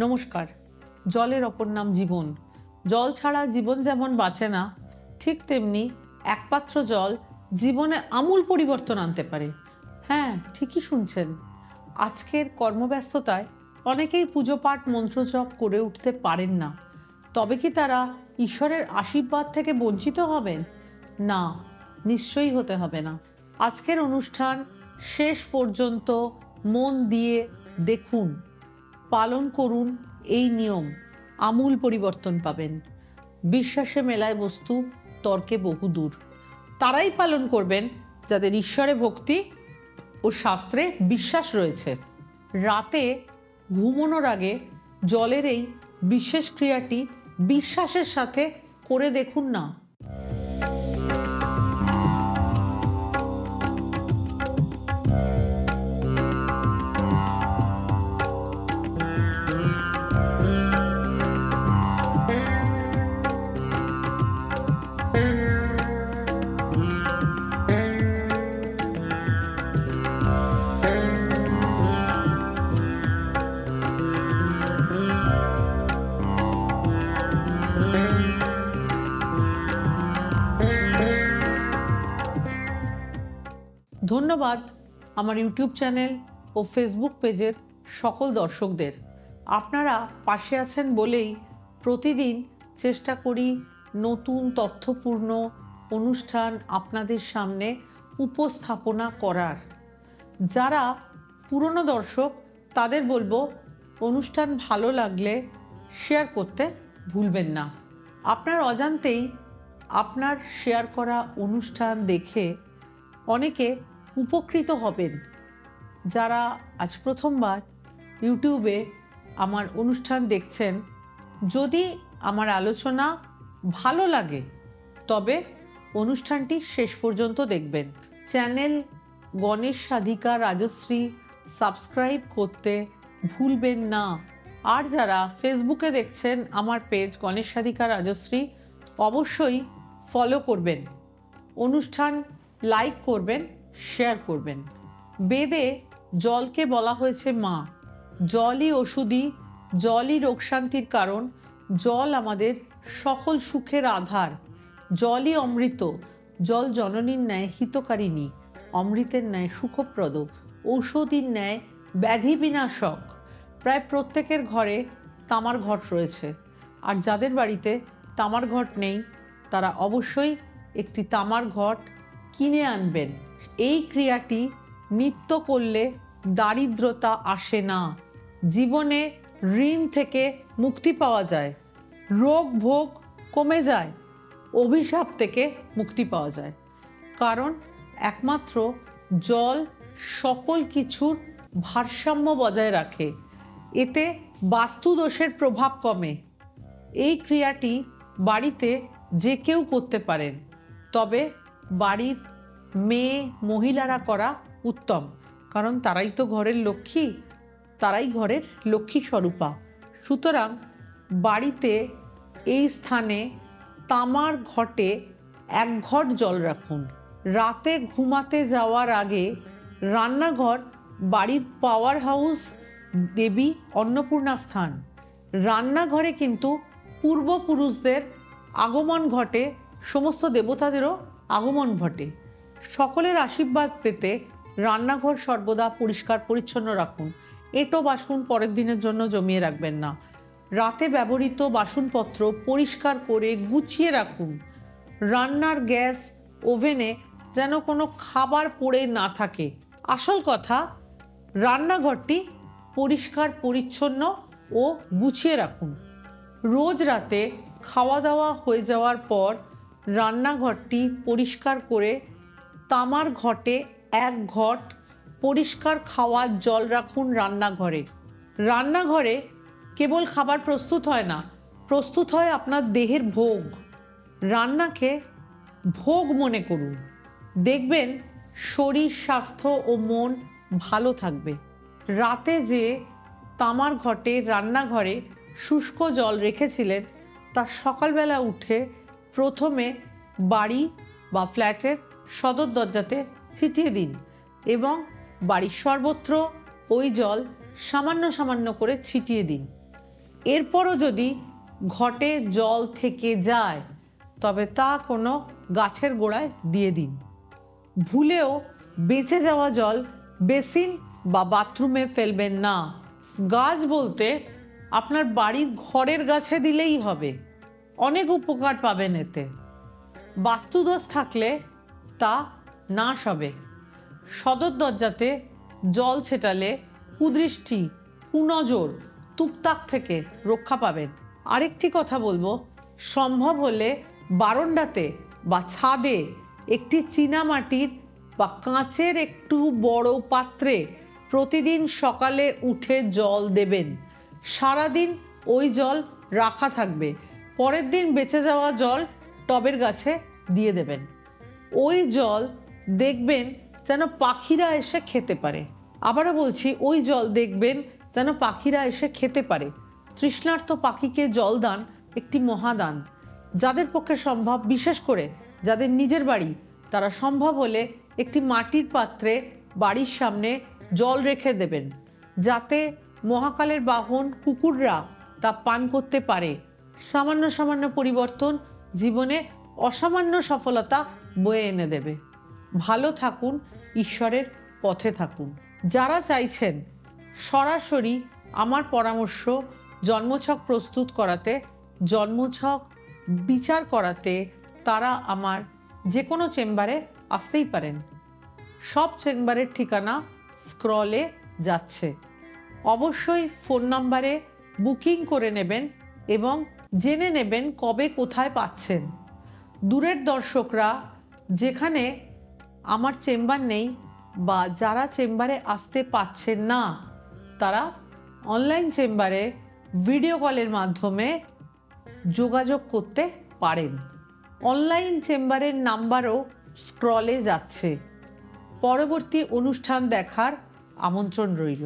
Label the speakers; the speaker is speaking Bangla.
Speaker 1: নমস্কার। জলের অপর নাম জীবন। জল ছাড়া জীবন যেমন বাঁচে না, ঠিক তেমনি একপাত্র জল জীবনে আমূল পরিবর্তন আনতে পারে। হ্যাঁ ঠিকই শুনছেন। আজকের কর্মব্যস্ততায় অনেকেই পুজো পাঠ মন্ত্রজপ করে উঠতে পারেন না। তবে কি তারা ঈশ্বরের আশীর্বাদ থেকে বঞ্চিত হবেন? না, নিশ্চয়ই হতে হবে না। আজকের অনুষ্ঠান শেষ পর্যন্ত মন দিয়ে দেখুন। পালন করুন এই নিয়ম। আমূল পরিবর্তন পাবেন। বিশ্বাসে মেলায় বস্তু, তর্কে বহুদূর তারাই পালন করবেন যাদের ঈশ্বরে ভক্তি ও শাস্ত্রে বিশ্বাস রয়েছে। রাতে ঘুমানোর আগে জলের এই বিশেষ ক্রিয়াটি বিশ্বাসের সাথে করে দেখুন না। ধন্যবাদ আমার ইউটিউব চ্যানেল ও ফেসবুক পেজের সকল দর্শকদের। আপনারা পাশে আছেন বলেই প্রতিদিন চেষ্টা করি নতুন তথ্যপূর্ণ অনুষ্ঠান আপনাদের সামনে উপস্থাপনা করার। যারা পুরনো দর্শক, তাদের বলব অনুষ্ঠান ভালো লাগলে শেয়ার করতে ভুলবেন না। আপনার অজান্তেই আপনার শেয়ার করা অনুষ্ঠান দেখে অনেকে উপকৃত হবেন। যারা আজ প্রথমবার ইউটিউবে আমার অনুষ্ঠান দেখছেন, যদি আমার আলোচনা ভালো লাগে, তবে অনুষ্ঠানটি শেষ পর্যন্ত দেখবেন। চ্যানেল গণেশ সাধিকা রাজশ্রী সাবস্ক্রাইব করতে ভুলবেন না। আর যারা ফেসবুকে দেখছেন, আমার পেজ গণেশ সাধিকা রাজশ্রী, অবশ্যই ফলো করবেন। অনুষ্ঠান লাইক করবেন শেয়ার করবেন। বেদে জলকে বলা হয়েছে মা। জলই ওষুধি জলই রোগ শান্তির কারণ। জল আমাদের সকল সুখের আধার। জলই অমৃত। জল জননীর ন্যায় হিতকারিণী। অমৃতের ন্যায় সুখপ্রদ। ঔষধির ন্যায় ব্যাধি বিনাশক প্রায় প্রত্যেকের ঘরে তামার ঘট রয়েছে। আর যাদের বাড়িতে তামার ঘট নেই, তারা অবশ্যই একটি তামার ঘট কিনে আনবেন। এই ক্রিয়াটি নিত্য করলে দারিদ্রতা আসে না। জীবনে ঋণ থেকে মুক্তি পাওয়া যায়। রোগ ভোগ কমে যায়। অভিশাপ থেকে মুক্তি পাওয়া যায়। কারণ একমাত্র জল সকল কিছুর ভারসাম্য বজায় রাখে। এতে বাস্তুদোষের প্রভাব কমে। এই ক্রিয়াটি বাড়িতে যে কেউ করতে পারেন। তবে বাড়ির মেয়ে মহিলারা করা উত্তম। কারণ তারাই তো ঘরের লক্ষ্মী, তারাই ঘরের লক্ষ্মী স্বরূপা। সুতরাং বাড়িতে এই স্থানে তামার ঘটে এক ঘট জল রাখুন। রাতে ঘুমাতে যাওয়ার আগে রান্নাঘর বাড়ির পাওয়ার হাউস দেবী অন্নপূর্ণা স্থান। রান্নাঘরে কিন্তু পূর্বপুরুষদের আগমন ঘটে সমস্ত দেবতাদেরও আগমন ঘটে। সকলের আশীর্বাদ পেতে রান্নাঘর সর্বদা পরিষ্কার, পরিচ্ছন্ন রাখুন। এটো বাসন পরের দিনের জন্য জমিয়ে রাখবেন না। রাতে ব্যবহৃত বাসনপত্র পরিষ্কার করে গুছিয়ে রাখুন। রান্নার গ্যাস ওভেনে যেন কোনো খাবার পড়ে না থাকে। আসল কথা, রান্নাঘরটি পরিষ্কার, পরিচ্ছন্ন ও গুছিয়ে রাখুন। রোজ রাতে খাওয়া দাওয়া হয়ে যাওয়ার পর রান্নাঘরটি পরিষ্কার করে তামার ঘটে এক ঘট পরিষ্কার খাওয়ার জল রাখুন রান্নাঘরে। রান্নাঘরে কেবল খাবার প্রস্তুত হয় না, প্রস্তুত হয় আপনার দেহের ভোগ। রান্নাকে ভোগ মনে করুন। দেখবেন শরীর, স্বাস্থ্য ও মন ভালো থাকবে। রাতে যে তামার ঘটে রান্নাঘরে শুষ্ক জল রেখেছিলেন, তা সকালবেলা উঠে প্রথমে বাড়ি বা ফ্ল্যাটের সদর দরজাতে ছিটিয়ে দিন এবং বাড়ির সর্বত্র ওই জল সামান্য সামান্য করে ছিটিয়ে দিন। এরপরও যদি ঘটে জল থেকে যায়, তবে তা কোনো গাছের গোড়ায় দিয়ে দিন। ভুলেও বেঁচে যাওয়া জল বেসিন বা বাথরুমে ফেলবেন না। গাছ বলতে আপনার বাড়ির ঘরের গাছে দিলেই হবে। অনেক উপকার পাবেন এতে। বাস্তুদোষ থাকলে তা নাশ হবে। সদর দরজাতে জল ছেটালে কুদৃষ্টি, কুনজর তুকতাক থেকে রক্ষা পাবেন। আরেকটি কথা বলব, সম্ভব হলে বারণ্ডাতে বা ছাদে একটি চীনামাটির বা কাঁচের একটু বড় পাত্রে প্রতিদিন সকালে উঠে জল দেবেন। সারাদিন ওই জল রাখা থাকবে। পরের দিন বেঁচে যাওয়া জল টবের গাছে দিয়ে দেবেন। ওই জল দেখবেন যেন পাখিরা এসে খেতে পারে। আবারও বলছি, ওই জল দেখবেন যেন পাখিরা এসে খেতে পারে। তৃষ্ণার্ত পাখিকে জল দান একটি মহাদান। যাদের পক্ষে সম্ভব, বিশেষ করে যাদের নিজের বাড়ি, তারা সম্ভব হলে একটি মাটির পাত্রে বাড়ির সামনে জল রেখে দেবেন। যাতে মহাকালের বাহন কুকুররা তা পান করতে পারে। সামান্য সামান্য পরিবর্তন জীবনে অসামান্য সফলতা বয়ে এনে দেবে। ভালো থাকুন, ঈশ্বরের পথে থাকুন। যারা চাইছেন সরাসরি আমার পরামর্শ, জন্মছক প্রস্তুত করাতে, জন্মছক বিচার করাতে তারা আমার যে কোনো চেম্বারে আসতেই পারেন। সব চেম্বারের ঠিকানা স্ক্রলে যাচ্ছে। অবশ্যই ফোন নাম্বারে বুকিং করে নেবেন এবং জেনে নেবেন কবে কোথায় পাচ্ছেন। দূরের দর্শকরা, যেখানে আমার চেম্বার নেই বা যারা চেম্বারে আসতে পাচ্ছেন না, তারা অনলাইন চেম্বারে ভিডিও কলের মাধ্যমে যোগাযোগ করতে পারেন। অনলাইন চেম্বারের নাম্বারও স্ক্রলে যাচ্ছে। পরবর্তী অনুষ্ঠান দেখার আমন্ত্রণ রইল।